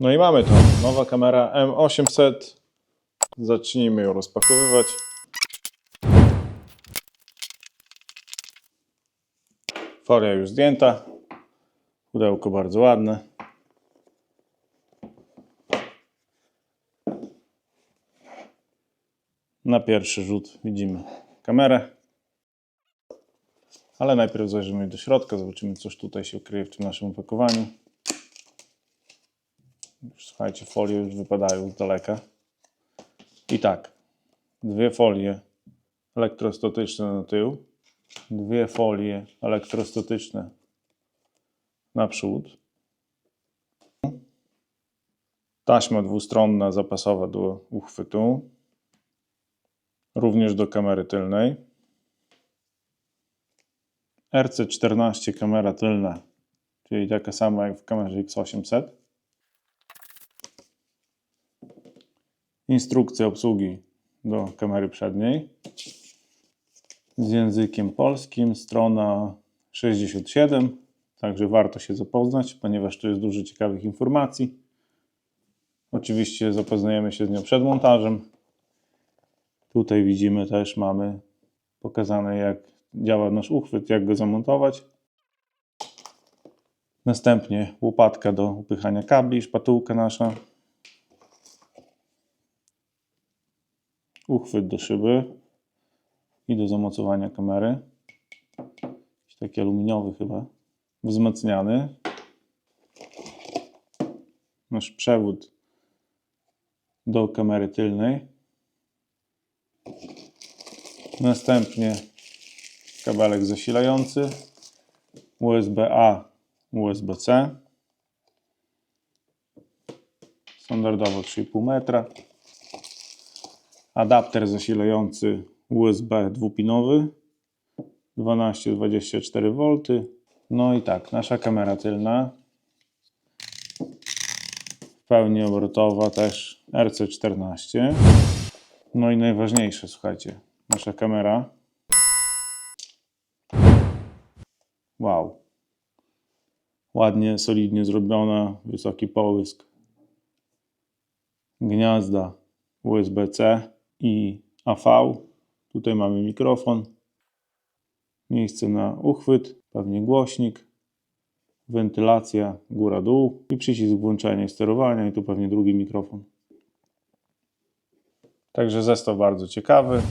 No i mamy to. Nowa kamera M800. Zacznijmy ją rozpakowywać. Folia już zdjęta. Pudełko bardzo ładne. Na pierwszy rzut widzimy kamerę. Ale najpierw zajrzymy do środka, zobaczymy, coś tutaj się kryje w tym naszym opakowaniu. Słuchajcie, folie już wypadają z daleka. I tak, dwie folie elektrostatyczne na tył, dwie folie elektrostatyczne naprzód. Taśma dwustronna zapasowa do uchwytu, również do kamery tylnej. RC14 kamera tylna, czyli taka sama jak w kamerze X800. Instrukcja obsługi do kamery przedniej z językiem polskim, strona 67. Także warto się zapoznać, ponieważ tu jest dużo ciekawych informacji. Oczywiście zapoznajemy się z nią przed montażem. Tutaj widzimy też mamy pokazane jak działa nasz uchwyt, jak go zamontować. Następnie łopatka do upychania kabli, szpatułka nasza. Uchwyt do szyby i do zamocowania kamery. Jakiś taki aluminiowy chyba. Wzmacniany. Nasz przewód do kamery tylnej. Następnie kabelek zasilający USB-A, USB-C standardowo 3,5 metra adapter zasilający USB dwupinowy 12-24 V no i tak, nasza kamera tylna. W pełni obrotowa też RC14 no i najważniejsze, słuchajcie nasza kamera. Wow. Ładnie, solidnie zrobiona, wysoki połysk. Gniazda USB-C i AV. Tutaj mamy mikrofon. Miejsce na uchwyt, pewnie głośnik. Wentylacja góra-dół i przycisk włączania i sterowania i tu pewnie drugi mikrofon. Także zestaw bardzo ciekawy.